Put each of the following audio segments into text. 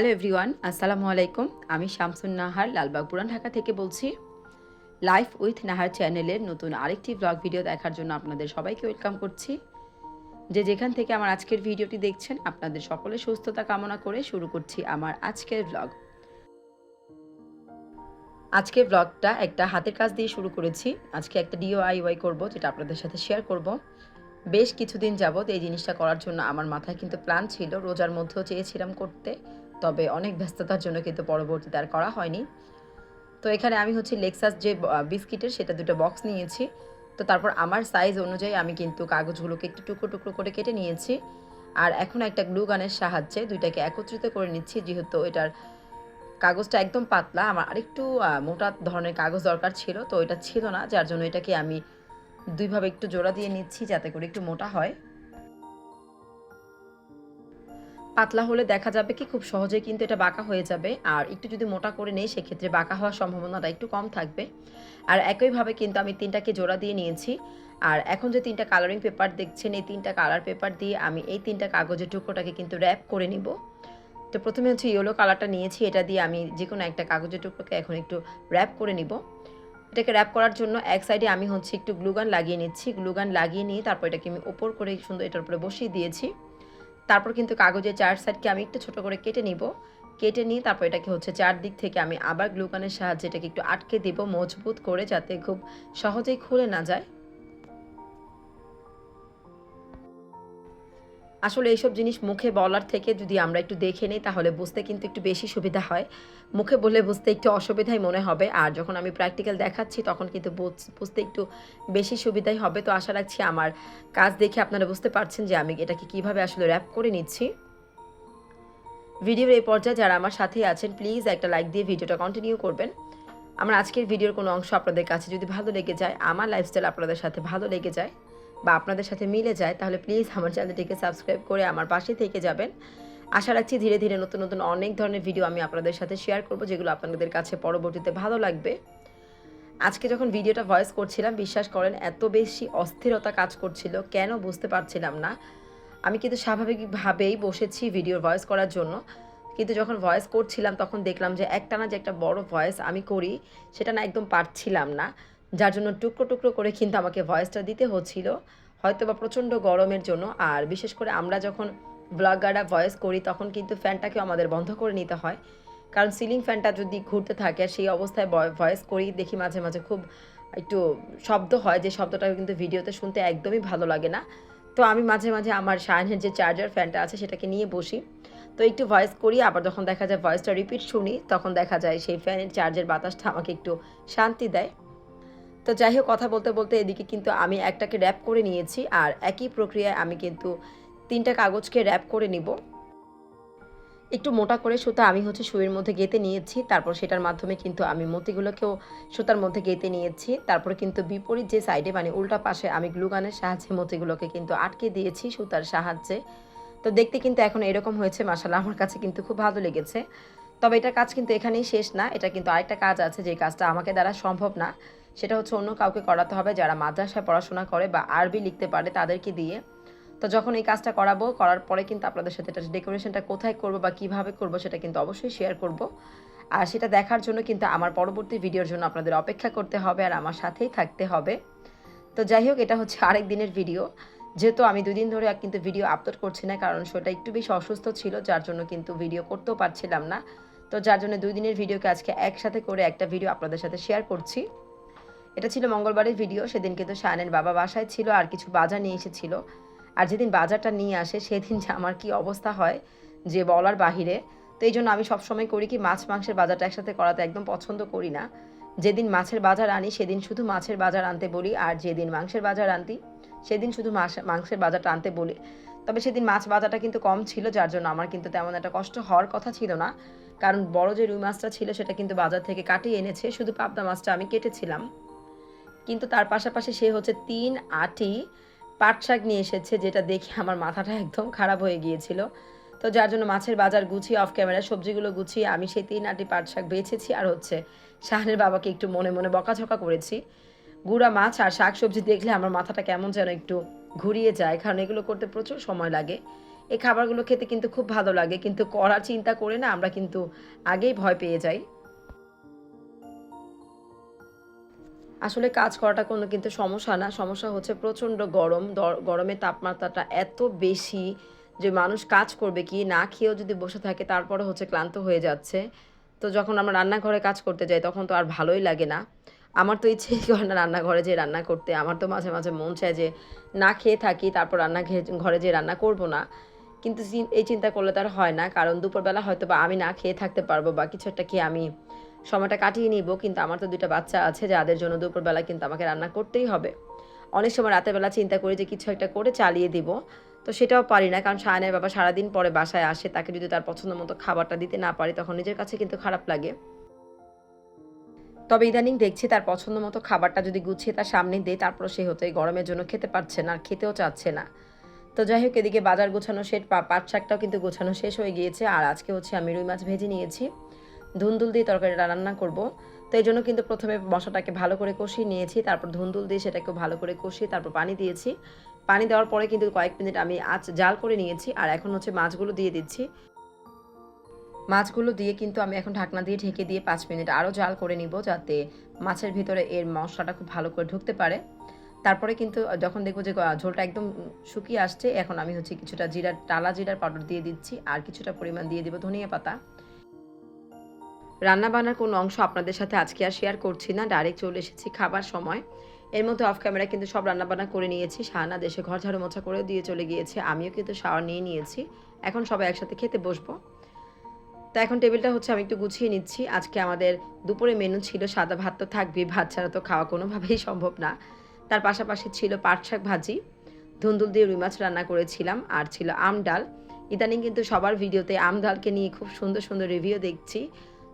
Hello everyone, আসসালামু আলাইকুম। আমি শামসুন নাহার, লালবাগ পুরান ঢাকা থেকে বলছি। লাইফ উইথ নাহার চ্যানেলের নতুন আরেকটি ব্লগ ভিডিও দেখার জন্য আপনাদের সবাইকে ওয়েলকাম করছি। যে যেখান থেকে আমার আজকের ভিডিওটি দেখছেন, আপনাদের সকলের সুস্থতা কামনা করে শুরু করছি আমার আজকের ব্লগ আজকের ব্লগটা একটা হাতের কাজ দিয়ে শুরু করেছি। আজকে একটা ডিওআইওয়াই করব, যেটা আপনাদের সাথে শেয়ার করব। বেশ কিছুদিন যাবৎ এই জিনিসটা করার জন্য আমার মাথায় কিন্তু প্ল্যান ছিল, রোজার মধ্যেও চেয়েছিলাম করতে। তবে অনেক ব্যস্ততার জন্য কিন্তু পরবর্তীতে আর করা হয়নি। তো এখানে আমি হচ্ছে লেক্সাস যে বিস্কিটের সেটা দুটো বক্স নিয়েছি। তো তারপর আমার সাইজ অনুযায়ী আমি কিন্তু কাগজগুলোকে একটু টুকরো টুকরো করে কেটে নিয়েছি। আর এখন একটা গ্লু গানের সাহায্যে দুইটাকে একত্রিত করে নিচ্ছি, যেহেতু এটার কাগজটা একদম পাতলা। আমার আরেকটু মোটা ধরনের কাগজ দরকার ছিল, তো এটা ছিল না। যার জন্য এটাকে আমি দুইভাবে একটু জোড়া দিয়ে নিচ্ছি যাতে করে একটু মোটা হয়। পাতলা হলে দেখা যাবে কি, খুব সহজে কিন্তু এটা বাঁকা হয়ে যাবে। আর একটু যদি মোটা করে নেই, সেক্ষেত্রে বাঁকা হওয়ার সম্ভাবনাটা একটু কম থাকবে। আর একইভাবে কিন্তু আমি তিনটাকে জোড়া দিয়ে নিয়েছি। আর এখন যে তিনটা কালারিং পেপার দেখছেন, এই তিনটা কালার পেপার দিয়ে আমি এই তিনটা কাগজের টুকরোটাকে কিন্তু র্যাপ করে নিব। তো প্রথমে হচ্ছে ইয়েলো কালারটা নিয়েছি, এটা দিয়ে আমি যে কোনো একটা কাগজের টুকরোকে এখন একটু র্যাপ করে নিব। এটাকে র্যাপ করার জন্য এক সাইডে আমি হচ্ছে একটু গ্লুগান লাগিয়ে নিচ্ছি। গ্লুগান লাগিয়ে নিয়ে তারপর এটাকে আমি ওপর করে সুন্দর এটার উপরে বসিয়ে দিয়েছি। তারপর কিন্তু কাগজের চার সাইডকে আমি একটু ছোট করে কেটে নিব। কেটে নিয়ে তারপর এটাকে হচ্ছে চারদিক থেকে আমি আবার গ্লুকানের সাহায্যে এটাকে একটু আটকে দেব মজবুত করে যাতে খুব সহজেই খুলে না যায়। আসলে এইসব জিনিস মুখে বলার থেকে যদি আমরা একটু দেখে নিই, তাহলে বুঝতে কিন্তু একটু বেশি সুবিধা হয়। মুখে বলে বুঝতে একটু অসুবিধাই মনে হবে। আর যখন আমি প্র্যাকটিক্যাল দেখাচ্ছি, তখন কিন্তু বুঝতে একটু বেশি সুবিধাই হবে। তো আশা রাখছি আমার কাজ দেখে আপনারা বুঝতে পারছেন যে আমি এটাকে কীভাবে আসলে র্যাপ করে নিচ্ছি। ভিডিওর এই পর্যায়ে যারা আমার সাথেই আছেন প্লিজ একটা লাইক দিয়ে ভিডিওটা কন্টিনিউ করবেন। আমার আজকের ভিডিওর কোনো অংশ আপনাদের কাছে যদি ভালো লেগে যায়, আমার লাইফস্টাইল আপনাদের সাথে ভালো লেগে যায় বা আপনাদের সাথে মিলে যায়, তাহলে প্লিজ আমার চ্যানেলটিকে সাবস্ক্রাইব করে আমার পাশে থেকে যাবেন। আশা রাখছি ধীরে ধীরে নতুন নতুন অনেক ধরনের ভিডিও আমি আপনাদের সাথে শেয়ার করব, যেগুলো আপনাদের কাছে পরবর্তীতে ভালো লাগবে। আজকে যখন ভিডিওটা ভয়েস করছিলাম, বিশ্বাস করেন, এত বেশি অস্থিরতা কাজ করছিল, কেন বুঝতে পারছিলাম না। আমি কিন্তু স্বাভাবিকভাবেই বসেছি ভিডিও ভয়েস করার জন্য। কিন্তু যখন ভয়েস করছিলাম, তখন দেখলাম যে একটানা যে একটা বড় ভয়েস আমি করি, সেটা না একদম পারছিলাম না। যার জন্য টুকরো টুকরো করে কিন্তু আমাকে ভয়েসটা দিতে হচ্ছিল হয়তো বা প্রচণ্ড গরমের জন্য। আর বিশেষ করে আমরা যখন ব্লগাররা ভয়েস করি, তখন কিন্তু ফ্যানটাকেও আমাদের বন্ধ করে নিতে হয়। কারণ সিলিং ফ্যানটা যদি ঘুরতে থাকে, সেই অবস্থায় ভয়েস করি, দেখি মাঝে মাঝে খুব একটু শব্দ হয়, যে শব্দটা কিন্তু ভিডিওতে শুনতে একদমই ভালো লাগে না। তো আমি মাঝে মাঝে আমার শাইনের যে চার্জার ফ্যানটা আছে, সেটাকে নিয়ে বসি। তো একটু ভয়েস করি, আবার যখন দেখা যায় ভয়েসটা রিপিট শুনি, তখন দেখা যায় সেই ফ্যানের চার্জের বাতাসটা আমাকে একটু শান্তি দেয়। তো যাই হোক, কথা বলতে বলতে এদিকে কিন্তু আমি একটাকে র্যাপ করে নিয়েছি আর একই প্রক্রিয়ায় আমি কিন্তু তিনটা কাগজকে র্যাপ করে নিব। একটু মোটা করে সুতা আমি হচ্ছে সুইয়ের মধ্যে গেঁথে নিয়েছি, তারপর সেটার মাধ্যমে কিন্তু আমি মতিগুলোকেও সুতার মধ্যে গেঁথে নিয়েছি, তারপর কিন্তু বিপরীত যে সাইডে মানে উল্টা পাশে আমি গ্লুগানের সাহায্যে মতিগুলোকে কিন্তু আটকে দিয়েছি সুতার সাহায্যে। তো দেখতে কিন্তু এখন এরকম হয়েছে মাসালা আমার কাছে কিন্তু খুব ভালো লেগেছে। তবে এটা কাজ কিন্তু এখানেই শেষ না, এটা কিন্তু আরেকটা কাজ আছে যে কাজটা আমাকে দ্বারা সম্ভব না। সেটা হচ্ছে অন্য কাউকে করাতে হবে, যারা মাদ্রাসায় পড়াশোনা করে বা আরবি লিখতে পারে তাদেরকে দিয়ে। তো যখন এই কাজটা করাবো, করার পরে কিন্তু আপনাদের সাথে এটা ডেকোরেশনটা কোথায় করব বা কীভাবে করব সেটা কিন্তু অবশ্যই শেয়ার করব। আর সেটা দেখার জন্য কিন্তু আমার পরবর্তী ভিডিওর জন্য আপনাদের অপেক্ষা করতে হবে আর আমার সাথেই থাকতে হবে। তো যাই হোক, এটা হচ্ছে আরেক দিনের ভিডিও যেহেতু আমি দুদিন ধরে কিন্তু ভিডিও আপলোড করছি না, কারণ সেটা একটু বেশি অসুস্থ ছিল, যার জন্য কিন্তু ভিডিও করতেও পারছিলাম না। তো যার জন্য দুই দিনের ভিডিওকে আজকে একসাথে করে একটা ভিডিও আপনাদের সাথে শেয়ার করছি। এটা ছিল মঙ্গলবারের ভিডিও সেদিন কিন্তু শায়নের বাবা বাসায় ছিল আর কিছু বাজার নিয়ে এসেছিল। আর যেদিন বাজারটা নিয়ে আসে, সেদিন যে আমার কি অবস্থা হয়, যে বলার বাহিরে। তো এই জন্য আমি সবসময় করি কি, মাছ মাংসের বাজারটা একসাথে করাতে একদম পছন্দ করি না। যেদিন মাছের বাজার আনি, সেদিন শুধু মাছের বাজার আনতে বলি, আর যেদিন মাংসের বাজার আনতি, সেদিন শুধু মাছ, মাংসের বাজারটা আনতে বলি। তবে সেদিন মাছ বাজারটা কিন্তু কম ছিল, যার জন্য আমার কিন্তু তেমন একটা কষ্ট হওয়ার কথা ছিল না। কারণ বড় যে রুই মাছটা ছিল, সেটা কিন্তু বাজার থেকে কাটিয়ে এনেছে। শুধু পাবদা মাছটা আমি কেটেছিলাম। কিন্তু তার পাশাপাশি সে হচ্ছে তিন আটি পাট শাক নিয়ে এসেছে, যেটা দেখে আমার মাথাটা একদম খারাপ হয়ে গিয়েছিল। তো যার জন্য মাছের বাজার গুছিয়ে অফ ক্যামেরা সবজিগুলো গুছিয়ে আমি সেই তিন আটি পাট শাক বেছেছি। আর হচ্ছে শাহানের বাবাকে একটু মনে মনে বকাঝকা করেছি। গুঁড়া মাছ আর শাক সবজি দেখলে আমার মাথাটা কেমন যেন একটু ঘুরিয়ে যায়, কারণ এগুলো করতে প্রচুর সময় লাগে। এই খাবারগুলো খেতে কিন্তু খুব ভালো লাগে, কিন্তু করার চিন্তা করে না আমরা কিন্তু আগেই ভয় পেয়ে যাই। আসলে কাজ করাটা কোনো কিন্তু সমস্যা না। সমস্যা হচ্ছে প্রচণ্ড গরম। গরমের তাপমাত্রাটা এত বেশি যে মানুষ কাজ করবে কি না খেয়েও যদি বসে থাকে তারপরে হচ্ছে ক্লান্ত হয়ে যাচ্ছে। তো যখন আমরা রান্নাঘরে কাজ করতে যাই তখন তো আর ভালোই লাগে না। আমার তো ইচ্ছেই করে না রান্নাঘরে যে রান্না করতে। আমার তো মাঝে মাঝে মন চায় যে না খেয়ে থাকি, তারপর রান্না ঘরে যে রান্না করব না। কিন্তু এই চিন্তা করলে তার হয় না, কারণ দুপুরবেলা হয়তো বা আমি না খেয়ে থাকতে পারব বা কিছু একটা খেয়ে আমি সময়টা কাটিয়ে নিব, কিন্তু আমার তো দুইটা বাচ্চা আছে, যাদের জন্য দুপুরবেলা কিন্তু আমাকে রান্না করতেই হবে। অনেক সময় রাতের বেলা চিন্তা করি যে কিছু একটা করে চালিয়ে দিব, তো সেটাও পারি না, কারণ সায়নের বাবা সারাদিন পরে বাসায় আসে, তাকে যদি তার পছন্দ মতো খাবারটা দিতে না পারি, তখন নিজের কাছে কিন্তু খারাপ লাগে। তবে ইদানিং দেখছি তার পছন্দ মতো খাবারটা যদি গুছিয়ে তার সামনে দেয় তারপর সে হতে গরমের জন্য খেতে পারছে না, আর খেতেও চাচ্ছে না। তো যাই হোক, এদিকে বাজার গোছানো শেষ পাট শাকটাও কিন্তু গোছানো শেষ হয়ে গিয়েছে। আর আজকে হচ্ছে আমি রুই মাছ ভেজে নিয়েছি। ধুন্দুল দিয়ে তরকারিটা রান্না করব। তো এই জন্য কিন্তু প্রথমে মশলাটাকে ভালো করে কষিয়ে নিয়েছি, তারপর ধুন্দুল দিয়ে সেটাকে ভালো করে কষিয়ে তারপর পানি দিয়েছি। পানি দেওয়ার পরে কিন্তু কয়েক মিনিট আমি আঁচ জাল করে নিয়েছি, আর এখন হচ্ছে মাছগুলো দিয়ে দিচ্ছি। মাছগুলো দিয়ে কিন্তু আমি এখন ঢাকনা দিয়ে ঢেকে দিয়ে পাঁচ মিনিট আরও জাল করে নিব, যাতে মাছের ভিতরে এর মশলাটা খুব ভালো করে ঢুকতে পারে। তারপরে কিন্তু যখন দেখব যে ঝোলটা একদম শুকিয়ে আসছে, এখন আমি হচ্ছে কিছুটা জিরার, টালা জিরার পাউডার দিয়ে দিচ্ছি আর কিছুটা পরিমাণ দিয়ে দিব ধনিয়া পাতা। রান্না বান্নার কোনো অংশ আপনাদের সাথে আজকে আর শেয়ার করছি না ডাইরেক্ট চলে এসেছি খাবার সময়। এর মধ্যে অফ ক্যামেরা কিন্তু সব রান্নাবান্না করে নিয়েছি, শাহানা দেশে ঘর ঝাড়ু মোছা করে দিয়ে চলে গিয়েছে, আমিও কিন্তু শাওয়ার নিয়ে নিয়েছি। এখন সবাই একসাথে খেতে বসবো। তো এখন টেবিলটা হচ্ছে আমি একটু গুছিয়ে নিচ্ছি, আজকে আমাদের দুপুরে মেনু ছিল সাদা ভাত তো থাকবে ভাত ছাড়া তো খাওয়া কোনোভাবেই সম্ভব না। তার পাশাপাশি ছিল পাট শাক ভাজি, ধুন্দুল দিয়ে রুই মাছ রান্না করেছিলাম, আর ছিল আম ডাল। ইদানিং কিন্তু সবার ভিডিওতে আম ডালকে নিয়ে খুব সুন্দর সুন্দর রিভিউ দেখছি।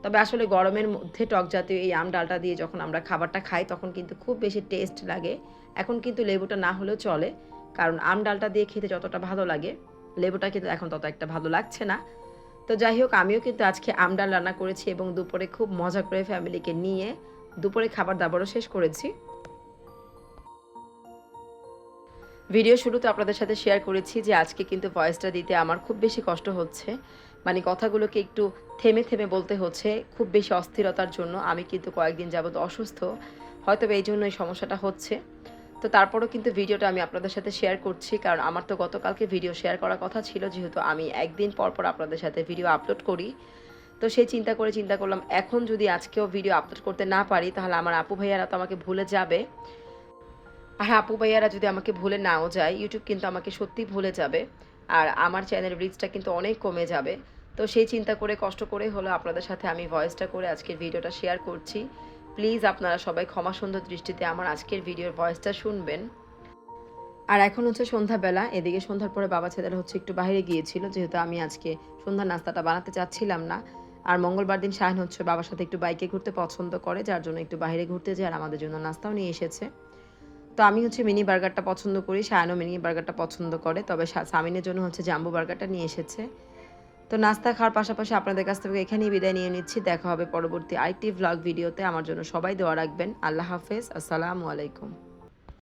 তবে আসলে গরমের মধ্যে টক জাতীয় এই আম ডালটা দিয়ে যখন আমরা খাবারটা খাই, তখন কিন্তু খুব বেশি টেস্ট লাগে। এখন কিন্তু লেবুটা না হলেও চলে, কারণ আম ডালটা দিয়ে খেতে যতটা ভালো লাগে, লেবুটা কিন্তু এখন তত একটা ভালো লাগছে না। তো যাই হোক, আমিও কিন্তু আজকে আম ডাল রান্না করেছি এবং দুপুরে খুব মজা করে ফ্যামিলিকে নিয়ে দুপুরে খাবার দাবারও শেষ করেছি। ভিডিও শুরুতে আপনাদের সাথে শেয়ার করেছি যে আজকে কিন্তু ভয়েসটা দিতে আমার খুব বেশি কষ্ট হচ্ছে। মানে কথাগুলোকে একটু থেমে থেমে বলতে হচ্ছে খুব বেশি অস্থিরতার জন্য। আমি কিন্তু কয়েকদিন যাবত অসুস্থ। হয়তো এই জন্য এই সমস্যাটা হচ্ছে। তো তারপরও কিন্তু ভিডিওটা আমি আপনাদের সাথে শেয়ার করছি। কারণ আমার তো গতকালকে ভিডিও শেয়ার করার কথা ছিল। যেহেতু আমি একদিন পর পর আপনাদের সাথে ভিডিও আপলোড করি। তো সেই চিন্তা করে চিন্তা করলাম, এখন যদি আজকেও ভিডিও আপলোড করতে না পারি, তাহলে আমার আপু ভাইয়ারা তো আমাকে ভুলে যাবে। আর আপু ভাইয়ারা যদি আমাকে ভুলে নাও যায় ইউটিউব কিন্তু আমাকে সত্যি ভুলে যাবে। আর আমার চ্যানেল রিচটা কিন্তু অনেক কমে যাবে। তো সেই চিন্তা করে, কষ্ট করে হলো আপনাদের সাথে আমি ভয়েসটা করে আজকের ভিডিওটা শেয়ার করছি। প্লিজ আপনারা সবাই ক্ষমা সুন্দর দৃষ্টিতে আমার আজকের ভিডিওর ভয়েসটা শুনবেন। আর এখন হচ্ছে সন্ধ্যাবেলা, এদিকে সন্ধ্যার পরে বাবা ছেলেরা হচ্ছে একটু বাইরে গিয়েছিল, যেহেতু আমি আজকে সন্ধ্যার নাস্তাটা বানাতে চাচ্ছিলাম না। আর মঙ্গলবার দিন শাহিন হচ্ছে বাবার সাথে একটু বাইকে ঘুরতে পছন্দ করে, যার জন্য একটু বাইরে ঘুরতে যায় আর আমাদের জন্য নাস্তাও নিয়ে এসেছে। তো আমি হচ্ছে মিনি বার্গারটা পছন্দ করি শায়নও মিনি বার্গারটা পছন্দ করে, তবে সামিনের জন্য হচ্ছে জাম্বু বার্গারটা নিয়ে এসেছে। তো নাস্তা খাওয়ার পাশাপাশি আপনাদের কাছ থেকে এখানেই বিদায় নিয়ে নিচ্ছি, দেখা হবে পরবর্তী আইটি ভ্লগ ভিডিওতে আমার জন্য সবাই দোয়া রাখবেন, আল্লাহ হাফেজ, আসসালামু আলাইকুম।